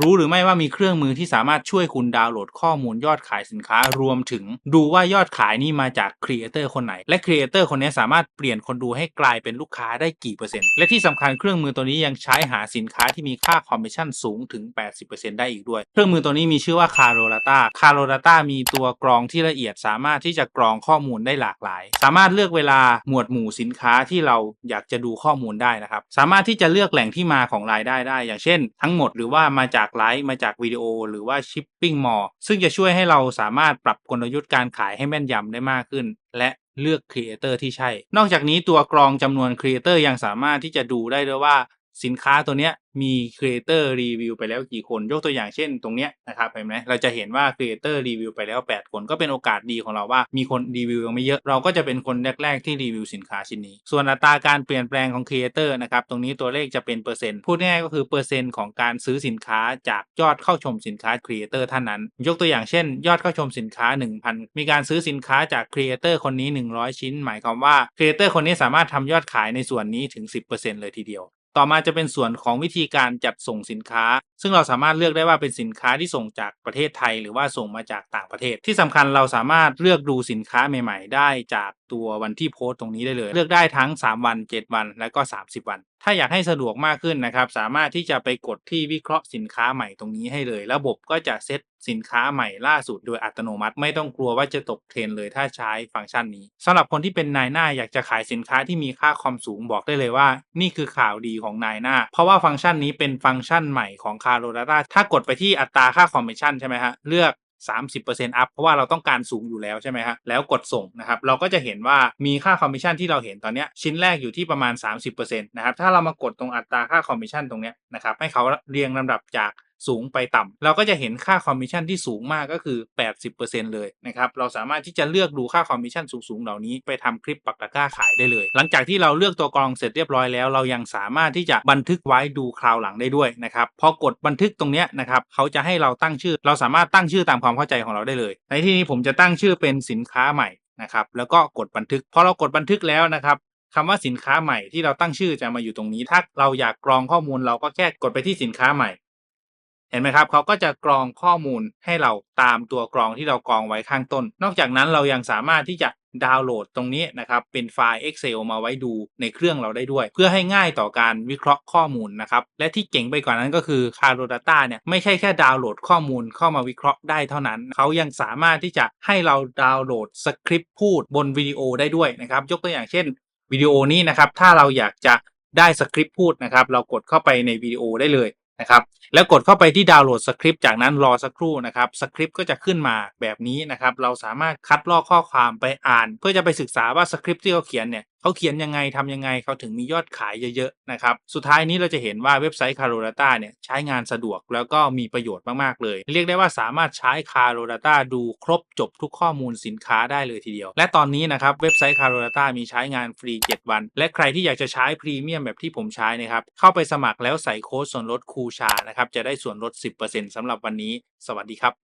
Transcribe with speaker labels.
Speaker 1: รู้หรือไม่ว่ามีเครื่องมือที่สามารถช่วยคุณดาวน์โหลดข้อมูลยอดขายสินค้ารวมถึง ดูว่ายอดขายนี่มาจากครีเอเตอร์คนไหน และครีเอเตอร์คนนี้สามารถเปลี่ยนคนดูให้กลายเป็นลูกค้าได้กี่เปอร์เซ็นต์ และที่สำคัญเครื่องมือตัวนี้ยังใช้หาสินค้าที่มีค่าคอมมิชชั่นสูงถึง 80%ได้อีกด้วย เครื่องมือตัวนี้มีชื่อว่า c a r o Data c a r o Data มีตัวกรองที่ละเอียดสามารถที่จะกรองข้อมูลได้หลากหลาย สามารถเลือกเวลาหมวดหมู่สินค้าที่เราอยากจะดูข้อมูลได้นะครับ สามารถที่จะเลือกแหล่งที่มาของรายได้ได้ อย่างเช่น ทั้งหมดหรือว่ามาจากไลฟ์มาจากวิดีโอหรือว่าชิปปิ้งมอลซึ่งจะช่วยให้เราสามารถปรับกลยุทธ์การขายให้แม่นยำได้มากขึ้น และเลือกครีเอเตอร์ที่ใช่ นอกจากนี้ตัวกรองจำนวนครีเอเตอร์ยังสามารถที่จะดูได้ด้วยว่า สินค้าตัวเนี้ยมีครีเอเตอร์รีวิวไปแล้วกี่คน ยกตัวอย่างเช่นตรงเนี้ยนะครับเห็นไหมเราจะเห็นว่าครีเอเตอร์รีวิวไปแล้ว 8 คนก็เป็นโอกาสดีของเราว่ามีคนรีวิวยังไม่เยอะเราก็จะเป็นคนแรก ๆ ที่รีวิวสินค้าชิ้นนี้ ส่วนอัตราการเปลี่ยนแปลงของครีเอเตอร์นะครับตรงนี้ตัวเลขจะเป็นเปอร์เซ็นต์พูดง่ายๆก็คือเปอร์เซ็นต์ของการซื้อสินค้าจากยอดเข้าชมสินค้าครีเอเตอร์ท่านนั้น ยกตัวอย่างเช่น ยอดเข้าชมสินค้า 1,000 มีการซื้อสินค้าจากครีเอเตอร์คนนี้ 100 ชิ้น หมายความว่าครีเอเตอร์คนนี้สามารถทำยอดขายในส่วนนี้ถึง 10%เลยทีเดียว ต่อมาจะเป็นส่วนของวิธีการจัดส่งสินค้าซึ่งเราสามารถเลือกได้ว่าเป็นสินค้าที่ส่งจากประเทศไทย หรือว่าส่งมาจากต่างประเทศ ที่สำคัญเราสามารถเลือกดูสินค้าใหม่ ๆ ได้จากตัววันที่โพสต์ตรงนี้ได้เลย เลือกได้ทั้ง 3 วัน 7 วัน และก็ 30 วัน ถ้าอยากให้สะดวกมากขึ้นนะครับ สามารถที่จะไปกดที่วิเคราะห์สินค้าใหม่ตรงนี้ให้เลย ระบบก็จะเซตสินค้าใหม่ล่าสุดโดยอัตโนมัติ ไม่ต้องกลัวว่าจะตกเทรนเลยถ้าใช้ฟังก์ชันนี้สำหรับคนที่เป็นนายหน้าอยากจะขายสินค้าที่มีค่าคอมสูงบอกได้เลยว่า นี่คือข่าวดีของนายหน้า เพราะว่าฟังก์ชันนี้เป็นฟังก์ชันใหม่ของ c a r o Data ถ้ากดไปที่อัตราค่าคอมมิชชั่นใช่ไหมฮะเลือก 30%อัพเพราะว่าเราต้องการสูงอยู่แล้วใช่ไหมฮะแล้วกดส่งนะครับเราก็จะเห็นว่ามีค่าคอมมิชชั่นที่เราเห็นตอนนี้ชิ้นแรกอยู่ที่ประมาณ 30%นะครับถ้าเรามากดตรงอัตราค่าคอมมิชชั่นตรงนี้นะครับให้เขาเรียงลำดับจาก สูงไปต่ำเราก็จะเห็นค่าคอมมิชชั่นที่สูงมากก็คือ 80%เลยนะครับเราสามารถที่จะเลือกดูค่าคอมมิชชั่นสูงๆเหล่านี้ไปทำคลิปปักตะกร้าขายได้เลย หลังจากที่เราเลือกตัวกรองเสร็จเรียบร้อยแล้ว เรายังสามารถที่จะบันทึกไว้ดูคราวหลังได้ด้วยนะครับพอกดบันทึกตรงนี้นะครับเขาจะให้เราตั้งชื่อ เราสามารถตั้งชื่อตามความเข้าใจของเราได้เลย ในที่นี้ผมจะตั้งชื่อเป็นสินค้าใหม่นะครับแล้วก็กดบันทึกพอเรากดบันทึกแล้วนะครับคำว่าสินค้าใหม่ที่เราตั้งชื่อจะมาอยู่ตรงนี้ ถ้าเราอยากกรองข้อมูลเราก็แค่กดไปที่สินค้าใหม่ ห็นไหมครับเขาก็จะกรองข้อมูลให้เราตามตัวกรองที่เรากรองไว้ข้างต้น นอกจากนั้นเรายังสามารถที่จะดาวน์โหลดตรงนี้นะครับเป็นไฟล์ Excel มาไว้ดูในเครื่องเราได้ด้วย เพื่อให้ง่ายต่อการวิเคราะห์ข้อมูลนะครับ และที่เจ๋งไปกว่านั้นก็คือ c a r o Data เนี่ยไม่ใช่แค่ดาวน์โหลดข้อมูลเข้ามาวิเคราะห์ได้เท่านั้น เขายังสามารถที่จะให้เราดาวน์โหลดสคริปต์พูดบนวิดีโอได้ด้วยนะครับยกตัวอย่างเช่นวิดีโอนี้นะครับถ้าเราอยากจะได้สคริปต์พูดนะครับเรากดเข้าไปในวิดีโอได้เลย นะครับแล้วกดเข้าไปที่ดาวน์โหลดสคริปต์จากนั้นรอสักครู่นะครับสคริปต์ก็จะขึ้นมาแบบนี้นะครับเราสามารถคัดลอกข้อความไปอ่าน เพื่อจะไปศึกษาว่าสคริปต์ที่เขาเขียนเนี่ย เขาเขียนยังไงทำยังไงเขาถึงมียอดขายเยอะๆนะครับ สุดท้ายนี้เราจะเห็นว่าเว็บไซต์ c a r o Data เนี่ยใช้งานสะดวกแล้วก็มีประโยชน์มากๆเลย เรียกได้ว่าสามารถใช้ c a r o Data ดูครบจบทุกข้อมูลสินค้าได้เลยทีเดียว และตอนนี้นะครับเว็บไซต์ c a r o Data มีใช้งานฟรี 7 วัน และใครที่อยากจะใช้พรีเมียมแบบที่ผมใช้นะครับเข้าไปสมัครแล้วใส่โค้ดส่วนลดคูชานะครับจะได้ส่วนลด 10%สำหรับวันนี้ สวัสดีครับ